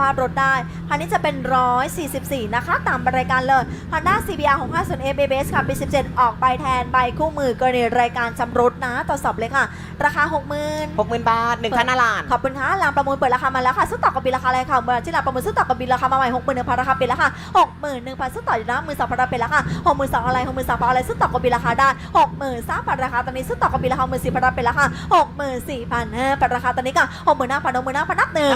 ภาพรถได้ คันนี้จะเป็น 144 นะคะ ตามรายการเลย Honda CBR 6 5 0 a BBS ค่ะปี 17 ออกใบแทนใบคู่มือกรณีรายการชำรุดนะตรวจสอบเลยค่ะ ราคา 60,000หกหมื่นบาทหนึ่งท่านหนาลาน ขอบคุณค่ะรามประมูลเปิดราคามาแล้วค่ะซื้อต่อกับบินราคาอะไรค่ะเมื่อที่รามประมูลซื้อต่อกับบินราคามาใหม่61,000ราคาเป็นราคา61,000ซื้อต่ออยู่นะ12,000ราคาเป็นราคา62,000อะไร63,000อะไรซื้อต่อกับบินราคาได้63,000ราคาตอนนี้ซื้อต่อกับบินราคา64,000ราคาเป็นราคา64,000เออเป็นราคาตอนนี้ก็65,000 65,000นับหนึ่ง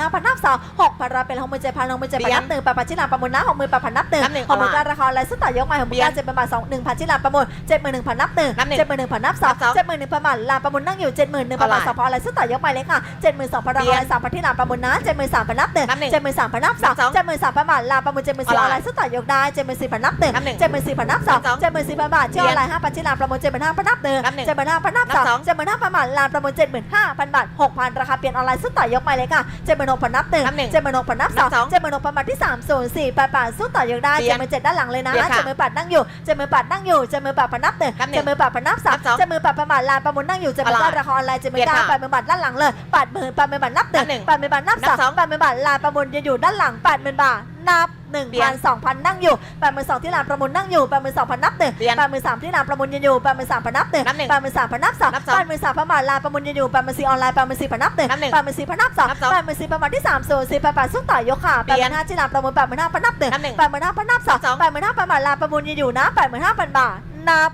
นับหนึ่ง65,000นับสอง6,000ราคาเป็น67,000 67,000นับหนึ่งแปดพันที่รามประมูลนะ68,000นับหนึ่งนับหนึ่งหกหมื่นเอามาราคาอะไรซื้อต่อยกใหม่หกหมื่นเก้าเจ็ดพันบาทสองหนึ่งพันที่รามประมูล71,000นับหนึ่งนับหนึ่ง71,000นับสองนับสองเจ็ดหมื่นหนึ่งพันบาทรามประมูลนั่งอยู่71,000บาทเอาสองพออะไรซื้อต่อยกใหม่เลยค่ะ72,000ราคาอะไรสามพันที่รามประมูลนะ73,000นับหนึ่งนับหนึ่งเจ็ดหมื่นสามพันนับสองนับสองเจ็ดหมื่นสามพันบาทลาประมูลเจ็ดหมื่นสี่อเอาอนล่ะไลน์ซื้อต่อยกได้เจ็ดหมื่นสี่พันนับหนึ่งนับหนึ่งเจ็ดหมื่นสี่พันนับสองนับสองเจ็ดหมื่นสี่พันบาทที่ออนไลน์ห้าพันที่ลาประมูลเจ็ดหมื่นห้าพันนับหนึ่งนับหนึ่งเจ็ดหมื่นห้าพันนับนับสสอองงเจ็ดหมื่นห้าพันบาทลาประมูลเจ็ดหมื่นห้าพันบาทหกพันราคาเปลี่ยนออนไลน์ซื้อต่อยกใหม่เลยค่ะเจ็ดหมื่นหกพันนับหนึ่งนับหนึ่งเจ็ดหมื่นหกพันนับสองนับสองเจ็ดหมื่นหกพันบาทที่สามศูนย์สี่แปดบาทสู้ต่อยกได้เปลี่เจ็ยดนหมื่นเจ็ดด้านหลังเลยนะเปลี่ยนค่ะเจ็ดหมื่นแปดนั่งอยู่เจ็ดหมื่นแปดนั่งอยู่เจ็ดหมื่นแปดพันนับหนึ่งนับหนึ่งเจ็ดหมื่นแปดพันนับสามนับสองเจ็ดหมื่นแปดพันบาทลาประมูลนั่งอยู่เจ็ดหมื่นอะไรเก้าราคาออนไลน์เจ็ดหมื่นเปลี่เก้ายนค่ะแปดหมื่นบาทด้านหลังเลยแปดหมื่นแปดหมื่นบาทนับหนึ่งนับหนึ่งแปดหมื่นบาทนับสองนับสองแปดหมื่นบาทลานประมูลจะอยู่ด้านหลังแปดหมื่นบาทนับ หนึ่งเปลี่ยพันนสองพันนั่งอยู่แปดหมื่นสองที่ลานประมูลนั่งอยู่แปดหมื่นสองพันนับหนึ่งเปลี่ยนแปดหมื่นสามที่ลานประมูลจะอยู่แปดหมื่นสามพันนับหนึ่งนับหนึ่งแปดหมื่นสามพันนับสองนับสองแปดหมื่นสามพันบาทลานประมูลจะอยู่แปดหมื่นสี่ออนไลน์แปดหมื่นสี่พันนับหนึ่งนับหนึ่งแปดหมื่นสี่พันนับสองนับสองแปดหมื่นสี่พันบาทที่สามส่วนสี่แปดบาทสู้ต่อยกค่ะเปแปดลี่หยนมื่นห้าที่ลานประมูลแปดหมื่นห้าพันนับหนึ่งนับหนึ่งแปดหมื่นห้าพันนับสองนับสองแปดหมื่นห้าพันบาทลานประมูลจะอยู่นะแปดหมื่นห้าพันบาทนับ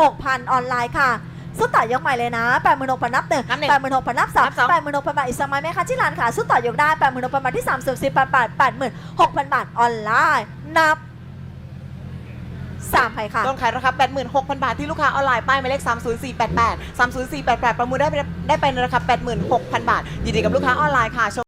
หกพันออนไลน์ค่ะ สู้ต่อยกใหม่เลยนะแปดหมื่นหกพันนับหนึ่งนับหนึ่งแปดหมื่นหกพันนับสองนับสองแปดหมื่นหกพันบาทอีกสมัยไหมคะที่ร้านค่ะสู้ต่อยกได้แปดหมื่นหกพันบาทที่สามสิบสี่พันบาทแปดหมื่นหกพันบาทออนไลน์นับสามไปค่ะ ต้นขายราคา 86,000 บาท ที่ลูกค้าออนไลน์ป้ายหมายเลข 30488 30488 ประมูลได้ไปได้ไปในราคา 86,000 บาท ยินดีกับลูกค้าออนไลน์ค่ะ